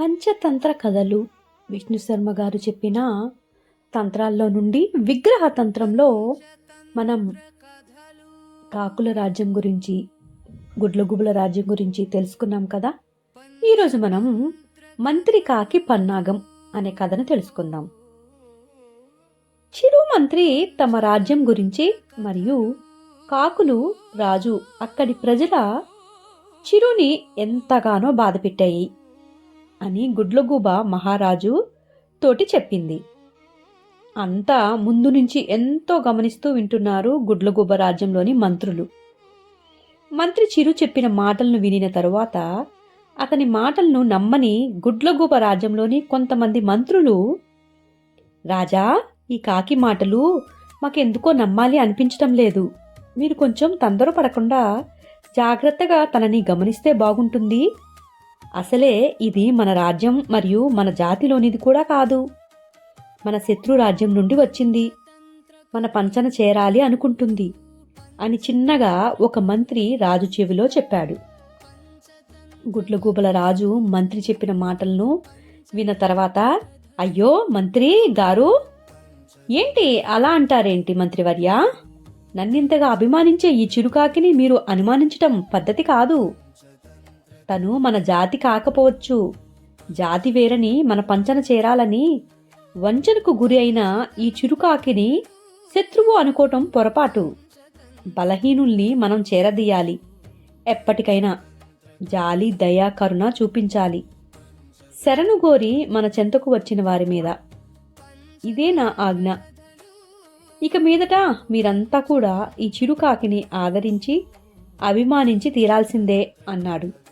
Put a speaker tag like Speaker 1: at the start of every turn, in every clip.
Speaker 1: పంచతంత్ర కథలు. విష్ణు శర్మ గారు చెప్పిన తంత్రాల్లో నుండి విగ్రహ తంత్రంలో మనం కాకుల రాజ్యం గురించి గుడ్లగుబుల రాజ్యం గురించి తెలుసుకున్నాం కదా. ఈరోజు మనం మంత్రి కాకి పన్నాగం అనే కథను తెలుసుకుందాం. చిరు మంత్రి తమ రాజ్యం గురించి మరియు కాకులు రాజు అక్కడి ప్రజల చిరుని ఎంతగానో బాధపెట్టాయి. అని గుడ్లగూబ మహారాజు తోటి చెప్పింది. అంతా ముందు నుంచి ఎంతో గమనిస్తూ వింటున్నారు గుడ్లగూబ రాజ్యంలోని మంత్రులు. మంత్రి చిరు చెప్పిన మాటలను వినిన తరువాత అతని మాటలను నమ్మని గుడ్లగూబ రాజ్యంలోని కొంతమంది మంత్రులు రాజా ఈ కాకి మాటలు మాకెందుకో నమ్మాలి అనిపించటం లేదు. మీరు కొంచెం తొందరపడకుండా జాగ్రత్తగా తనని గమనిస్తే బాగుంటుంది. అసలే ఇది మన రాజ్యం మరియు మన జాతిలోనిది కూడా కాదు. మన శత్రు రాజ్యం నుండి వచ్చింది. మన పంచన చేరాలి అనుకుంటుంది అని చిన్నగా ఒక మంత్రి రాజు చెవిలో చెప్పాడు. గుడ్లగూబల రాజు మంత్రి చెప్పిన మాటలను విన్న తర్వాత అయ్యో మంత్రి గారు ఏంటి అలా అంటారేంటి మంత్రివర్య? నన్నింతగా అభిమానించే ఈ చిరుకాకిని మీరు అనుమానించటం పద్ధతి కాదు. తను మన జాతి కాకపోవచ్చు. జాతి వేరని మన పంచన చేరాలని వంచనకు గురి అయిన ఈ చిరుకాకిని శత్రువు అనుకోవటం పొరపాటు. బలహీనుల్ని మనం చేరదీయాలి. ఎప్పటికైనా జాలి దయా కరుణ చూపించాలి. శరణుగోరి మన చెంతకు వచ్చిన వారి మీద. ఇదే నా ఆజ్ఞ. ఇక మీదట మీరంతా కూడా ఈ చిరుకాకిని ఆదరించి అభిమానించి తీరాల్సిందే అన్నాడు.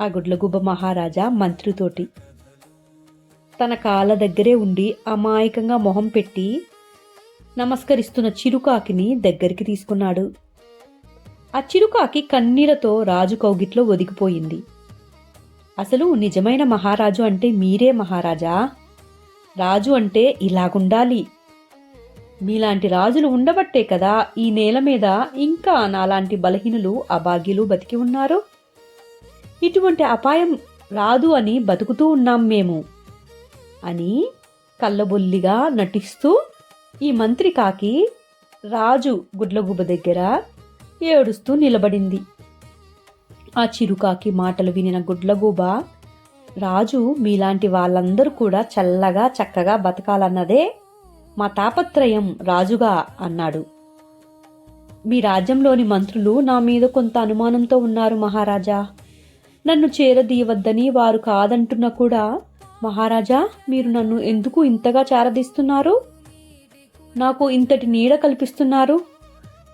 Speaker 1: ఆ గుడ్లగుబ్బ మహారాజా మంత్రితోటి. తన కాళ్ళ దగ్గరే ఉండి అమాయకంగా మొహం పెట్టి నమస్కరిస్తున్న చిరుకాకిని దగ్గరికి తీసుకున్నాడు. ఆ చిరుకాకి కన్నీళ్ళతో రాజు కౌగిట్లో ఒదిగిపోయింది. అసలు నిజమైన మహారాజు అంటే మీరే మహారాజా? రాజు అంటే ఇలాగుండాలి. మీలాంటి రాజులు ఉండబట్టే కదా ఈ నేల మీద ఇంకా నాలాంటి బలహీనులు అభాగ్యులు బతికి ఉన్నారు? ఇటువంటి అపాయం రాదు అని బతుకుతూ ఉన్నాం మేము అని కళ్ళబొల్లిగా నటిస్తూ ఈ మంత్రి కాకి రాజు గుడ్లగుబ దగ్గర ఏడుస్తూ నిలబడింది. ఆ చిరుకాకి మాటలు వినిన గుడ్లగూబ రాజు మీలాంటి వాళ్ళందరూ కూడా చల్లగా చక్కగా బతకాలన్నదే మా తాపత్రయం రాజుగా అన్నాడు. మీ రాజ్యంలోని మంత్రులు నా మీద కొంత అనుమానంతో ఉన్నారు మహారాజా. నన్ను చేరదీయవద్దని వారు కాదంటున్నా కూడా మహారాజా మీరు నన్ను ఎందుకు ఇంతగా చేరదీస్తున్నారు? నాకు ఇంతటి నీడ కల్పిస్తున్నారు.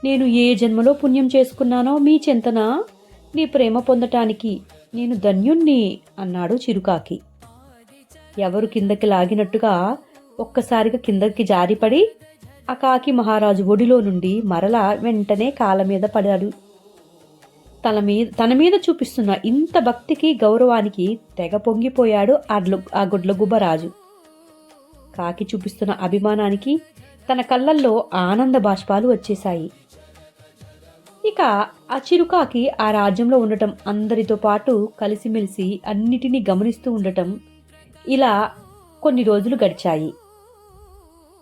Speaker 1: నేను ఏ జన్మలో పుణ్యం చేసుకున్నానో మీ చింతన నీ ప్రేమ పొందటానికి నేను ధన్యుణ్ణి అన్నాడు చిరుకాకి. ఎవరు కిందకి లాగినట్టుగా ఒక్కసారిగా కిందకి జారిపడి ఆ కాకి మహారాజు ఒడిలో నుండి మరల వెంటనే కాళ్ళ మీద పడాడు. తన మీద తన మీద చూపిస్తున్న ఇంత భక్తికి గౌరవానికి తెగ పొంగిపోయాడు ఆ గుడ్లగుబ్బ రాజు. కాకి చూపిస్తున్న అభిమానానికి తన కళ్ళల్లో ఆనంద బాష్పాలు వచ్చేశాయి. ఇక ఆ చిరుకాకి ఆ రాజ్యంలో ఉండటం అందరితో పాటు కలిసిమెలిసి అన్నిటినీ గమనిస్తూ ఉండటం ఇలా కొన్ని రోజులు గడిచాయి.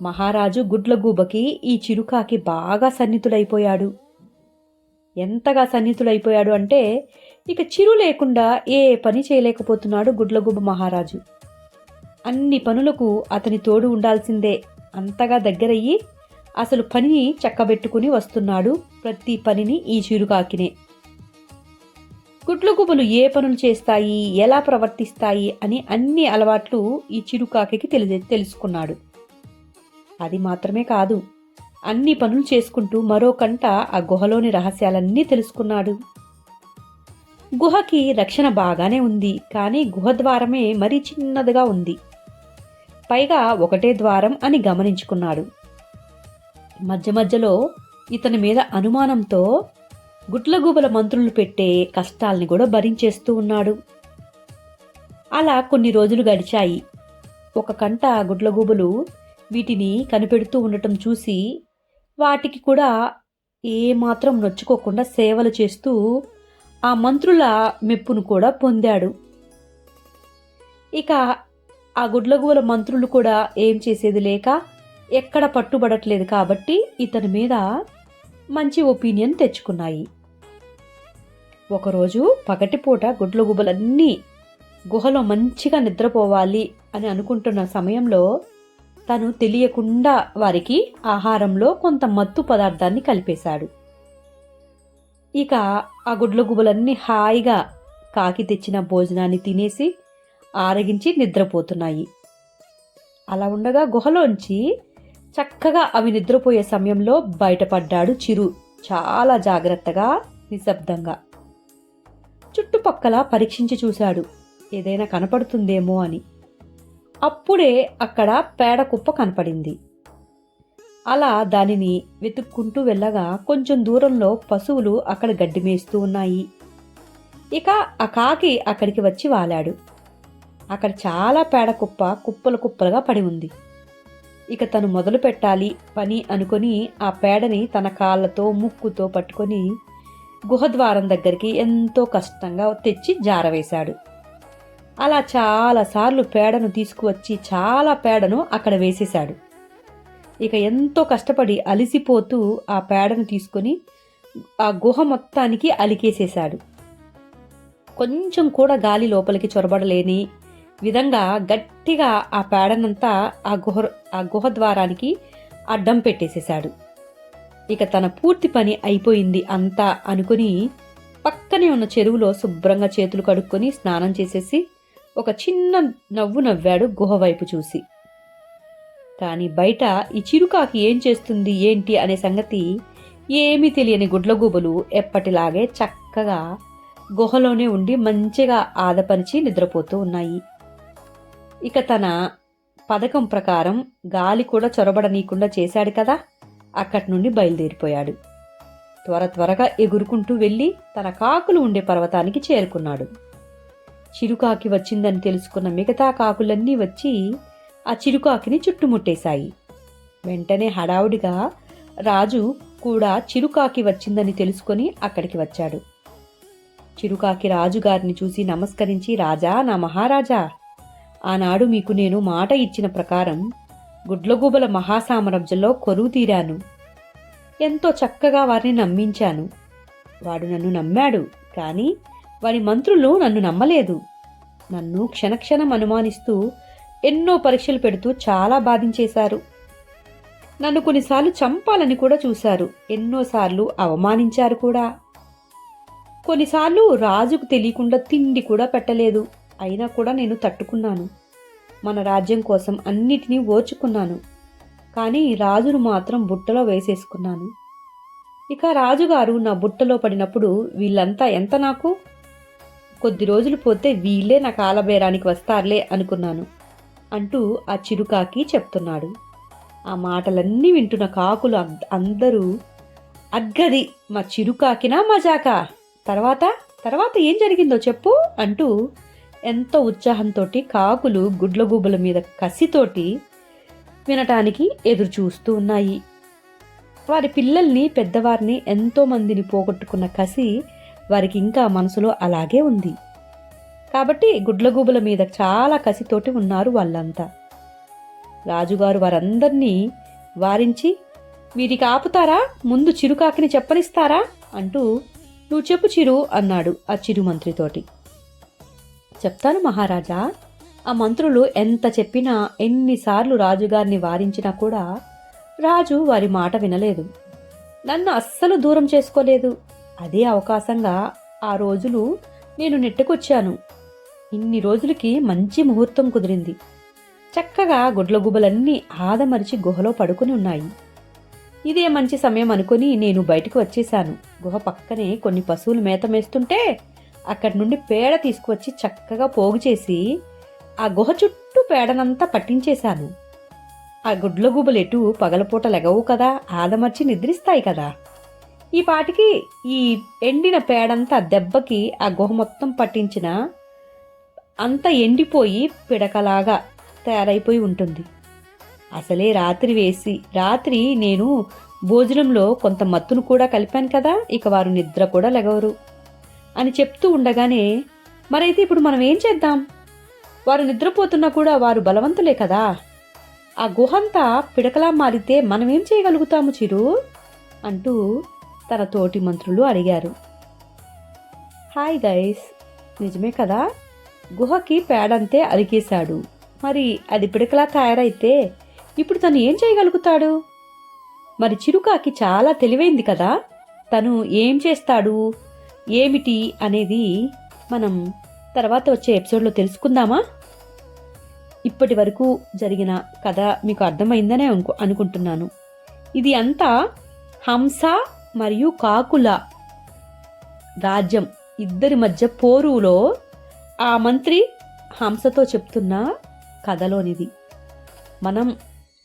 Speaker 1: మహారాజు గుడ్లగూబకి ఈ చిరుకాకి బాగా సన్నిహితుడైపోయాడు. ఎంతగా సన్నిహితుడైపోయాడు అంటే ఇక చిరు లేకుండా ఏ పని చేయలేకపోతున్నాడు గుడ్లగుబ్బ మహారాజు. అన్ని పనులకు అతని తోడు ఉండాల్సిందే. అంతగా దగ్గరయ్యి అసలు పనిని చక్కబెట్టుకుని వస్తున్నాడు ప్రతి పనిని ఈ చిరుకాకినే గుడ్లగుబలు ఏ పనులు చేస్తాయి ఎలా ప్రవర్తిస్తాయి అని అన్ని అలవాట్లు ఈ చిరుకాకి తెలి తెలుసుకున్నాడు. అది మాత్రమే కాదు అన్ని పనులు చేసుకుంటూ మరో కంట ఆ గుహలోని రహస్యాలన్నీ తెలుసుకున్నాడు. గుహకి రక్షణ బాగానే ఉంది కానీ గుహ ద్వారమే మరీ చిన్నదిగా ఉంది. పైగా ఒకటే ద్వారం అని గమనించుకున్నాడు. మధ్య మధ్యలో ఇతని మీద అనుమానంతో గుట్లగూబల మంత్రులు పెట్టే కష్టాల్ని కూడా భరించేస్తూ ఉన్నాడు. అలా కొన్ని రోజులు గడిచాయి. ఒక కంట గుడ్లగూబలు వీటిని కనిపెడుతూ ఉండటం చూసి వాటికి కూడా ఏమాత్రం నొచ్చుకోకుండా సేవలు చేస్తూ ఆ మంత్రుల మెప్పును కూడా పొందాడు. ఇక ఆ గుడ్లగూబల మంత్రులు కూడా ఏం చేసేది లేక ఎక్కడ పట్టుబడట్లేదు కాబట్టి ఇతని మీద మంచి ఒపీనియన్ తెచ్చుకున్నాయి. ఒకరోజు పగటిపూట గుడ్లగూబలన్నీ గుహలో మంచిగా నిద్రపోవాలి అని అనుకుంటున్న సమయంలో తను తెలియకుండా వారికి ఆహారంలో కొంత మత్తు పదార్థాన్ని కలిపేశాడు. ఇక ఆ గుడ్లగుబలన్నీ హాయిగా కాకి తెచ్చిన భోజనాన్ని తినేసి ఆరగించి నిద్రపోతున్నాయి. అలా ఉండగా గుహలోంచి చక్కగా అవి నిద్రపోయే సమయంలో బయటపడ్డాడు చిరు. చాలా జాగ్రత్తగా నిశ్శబ్దంగా. చుట్టుపక్కల పరీక్షించి చూశాడు. ఏదైనా కనపడుతుందేమో అని. అప్పుడే అక్కడ పేడ కుప్ప కనపడింది. అలా దానిని వెతుక్కుంటూ వెళ్ళగా కొంచెం దూరంలో పశువులు అక్కడ గడ్డి మేస్తూ ఉన్నాయి. ఇక ఆ కాకి అక్కడికి వచ్చి వాలాడు. అక్కడ చాలా పేడ కుప్ప కుప్పలు కుప్పలుగా పడి ఉంది. ఇక తను మొదలు పెట్టాలి పని అనుకొని ఆ పేడని తన కాళ్ళతో ముక్కుతో పట్టుకొని గుహద్వారం దగ్గరికి ఎంతో కష్టంగా తెచ్చి జారవేశాడు. అలా చాలాసార్లు పేడను తీసుకువచ్చి చాలా పేడను అక్కడ వేసేశాడు. ఇక ఎంతో కష్టపడి అలిసిపోతూ ఆ పేడను తీసుకొని ఆ గుహ మొత్తానికి అలికేసేశాడు. కొంచెం కూడా గాలి లోపలికి చొరబడలేని విధంగా గట్టిగా ఆ పేడనంతా ఆ గుహ ఆ గుహ ద్వారానికి అడ్డం పెట్టేసేశాడు. ఇక తన పూర్తి పని అయిపోయింది అంతా అనుకుని పక్కనే ఉన్న చెరువులో శుభ్రంగా చేతులు కడుక్కొని స్నానం చేసేసి ఒక చిన్న నవ్వు నవ్వాడు గుహ వైపు చూసి. కానీ బయట ఈ చిరుకాకి ఏం చేస్తుంది ఏంటి అనే సంగతి ఏమీ తెలియని గుడ్లగూబలు ఎప్పటిలాగే చక్కగా గుహలోనే ఉండి మంచిగా ఆదపరిచి నిద్రపోతూ ఉన్నాయి. ఇక తన పథకం ప్రకారం గాలి కూడా చొరబడనీయకుండా చేశాడు కదా అక్కడి నుండి బయలుదేరిపోయాడు. త్వర త్వరగా ఎగురుకుంటూ వెళ్ళి తన కాకులు ఉండే పర్వతానికి చేరుకున్నాడు. చిరుకాకి వచ్చిందని తెలుసుకున్న మిగతా కాకులన్నీ వచ్చి ఆ చిరుకాకిని చుట్టుముట్టేశాయి. వెంటనే హడావుడిగా రాజు కూడా చిరుకాకి వచ్చిందని తెలుసుకొని అక్కడికి వచ్చాడు. చిరుకాకి రాజుగారిని చూసి నమస్కరించి రాజా నా మహారాజా ఆనాడు మీకు నేను మాట ఇచ్చిన ప్రకారం గుడ్లగూబల మహాసామ్రాజ్యంలో కొరువు తీరాను. ఎంతో చక్కగా వారిని నమ్మించాను. వాడు నన్ను నమ్మాడు కానీ వారి మంత్రులు నన్ను నమ్మలేదు. నన్ను క్షణక్షణం అనుమానిస్తూ ఎన్నో పరీక్షలు పెడుతూ చాలా బాధించేశారు. నన్ను కొన్నిసార్లు చంపాలని కూడా చూశారు. ఎన్నోసార్లు అవమానించారు కూడా. కొన్నిసార్లు రాజుకు తెలియకుండా తిండి కూడా పెట్టలేదు. అయినా కూడా నేను తట్టుకున్నాను. మన రాజ్యం కోసం అన్నిటినీ ఓచుకున్నాను కానీ రాజును మాత్రం బుట్టలో వేసేసుకున్నాను. ఇక రాజుగారు నా బుట్టలో పడినప్పుడు వీళ్ళంతా ఎంత నాకు కొద్ది రోజులు పోతే వీళ్ళే నా కాలబేరానికి వస్తారులే అనుకున్నాను అంటూ ఆ చిరుకాకి చెప్తున్నాడు. ఆ మాటలన్నీ వింటున్న కాకులు అందరూ అగ్గది మా చిరుకాకినా మజాకా తర్వాత తర్వాత ఏం జరిగిందో చెప్పు అంటూ ఎంతో ఉత్సాహంతో కాకులు గుడ్లగూబల మీద కసితోటి వినటానికి ఎదురు చూస్తూ ఉన్నాయి. వారి పిల్లల్ని పెద్దవారిని ఎంతోమందిని పోగొట్టుకున్న కసి వారికి ఇంకా మనసులో అలాగే ఉంది. కాబట్టి గుడ్లగూబల మీద చాలా కసితోటి ఉన్నారు వాళ్ళంతా. రాజుగారు వారందరినీ వారించి వీరికి ఆపుతారా? ముందు చిరుకాకిని చెప్పనిస్తారా? అంటూ నువ్వు చెప్పు చిరు అన్నాడు ఆ చిరు మంత్రితోటి చెప్తాను మహారాజా ఆ మంత్రులు ఎంత చెప్పినా ఎన్నిసార్లు రాజుగారిని వారించినా కూడా రాజు వారి మాట వినలేదు. నన్ను అస్సలు దూరం చేసుకోలేదు. అదే అవకాశంగా ఆ రోజులు నేను నెట్టుకొచ్చాను. ఇన్ని రోజులకి మంచి ముహూర్తం కుదిరింది. చక్కగా గుడ్లగుబలన్నీ ఆదమరిచి గుహలో పడుకుని ఉన్నాయి. ఇదే మంచి సమయం అనుకుని నేను బయటకు వచ్చేశాను. గుహ పక్కనే కొన్ని పశువులు మేత మేస్తుంటే అక్కడి నుండి పేడ తీసుకువచ్చి చక్కగా పోగు చేసి ఆ గుహ చుట్టూ పేడనంతా పట్టించేశాను. ఆ గుడ్లగూబలెటు పగలపూట లెగవు కదా ఆదమర్చి నిద్రిస్తాయి కదా. ఈ పాటికి ఈ ఎండిన పేడంతా దెబ్బకి ఆ గుహ మొత్తం పట్టించిన అంత ఎండిపోయి పిడకలాగా తయారైపోయి ఉంటుంది. అసలే రాత్రి వేసి రాత్రి నేను భోజనంలో కొంత మత్తును కూడా కలిపాను కదా ఇక వారు నిద్ర కూడా లెగవరు అని చెప్తూ ఉండగానే మరైతే ఇప్పుడు మనం ఏం చేద్దాం? వారు నిద్రపోతున్నా కూడా వారు బలవంతులే కదా. ఆ గుహంతా పిడకలా మారితే మనమేం చేయగలుగుతాము చిరు? అంటూ తన తోటి మంత్రులు అడిగారు. హాయ్ గైస్ నిజమే కదా? గుహకి పేడంతే అరికేశాడు. మరి అది పిడకలా తయారైతే ఇప్పుడు తను ఏం చేయగలుగుతాడు? మరి చిరుకాకి చాలా తెలివైంది కదా? తను ఏం చేస్తాడు? ఏమిటి అనేది మనం తర్వాత వచ్చే ఎపిసోడ్లో తెలుసుకుందామా? ఇప్పటి వరకు జరిగిన కథ మీకు అర్థమైందనే అనుకుంటున్నాను. ఇది అంతా హంస మరియు కాకుల రాజ్యం ఇద్దరి మధ్య పోరులో ఆ మంత్రి హంసతో చెప్తున్న కథలోనిది. మనం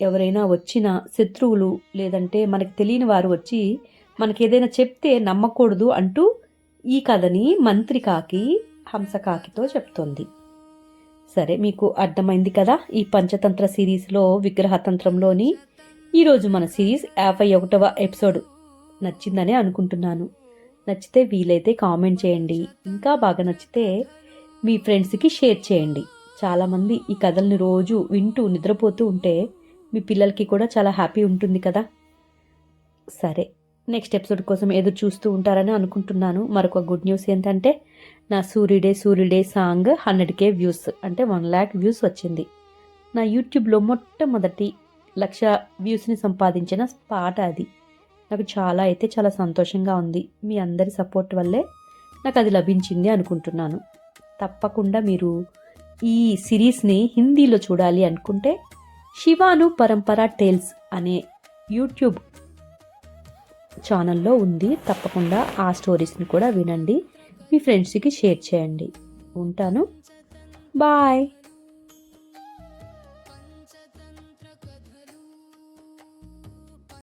Speaker 1: ఎవరైనా వచ్చిన శత్రువులు లేదంటే మనకు తెలియని వారు వచ్చి మనకి ఏదైనా చెప్తే నమ్మకూడదు అంటూ ఈ కథని మంత్రి కాకి హంసకాకితో చెప్తోంది. సరే మీకు అర్థమైంది కదా ఈ పంచతంత్ర సిరీస్లో విగ్రహతంత్రంలోని ఈరోజు మన సిరీస్ యాభై ఒకటవ ఎపిసోడ్. నచ్చిందని అనుకుంటున్నాను. నచ్చితే వీలైతే కామెంట్ చేయండి. ఇంకా బాగా నచ్చితే మీ ఫ్రెండ్స్కి షేర్ చేయండి. చాలామంది ఈ కథల్ని రోజు వింటూ నిద్రపోతూ ఉంటే మీ పిల్లలకి కూడా చాలా హ్యాపీ ఉంటుంది కదా? సరే నెక్స్ట్ ఎపిసోడ్ కోసం ఏదో చూస్తూ ఉంటారని అనుకుంటున్నాను. మరొక గుడ్ న్యూస్ ఏంటంటే నా సూర్యుడే సూర్యుడే సాంగ్ హండ్రెడ్ కే వ్యూస్ అంటే వన్ ల్యాక్ వ్యూస్ వచ్చింది. నా యూట్యూబ్లో మొట్టమొదటి లక్ష వ్యూస్ని సంపాదించిన పాట అది. నాకు చాలా అయితే చాలా సంతోషంగా ఉంది. మీ అందరి సపోర్ట్ వల్లే నాకు అది లభించింది అనుకుంటున్నాను. తప్పకుండా మీరు ఈ సిరీస్ని హిందీలో చూడాలి అనుకుంటే శివాను పరంపర టేల్స్ అనే యూట్యూబ్ ఛానల్లో ఉంది. తప్పకుండా ఆ స్టోరీస్ని కూడా వినండి. మీ ఫ్రెండ్స్కి షేర్ చేయండి. ఉంటాను. బాయ్.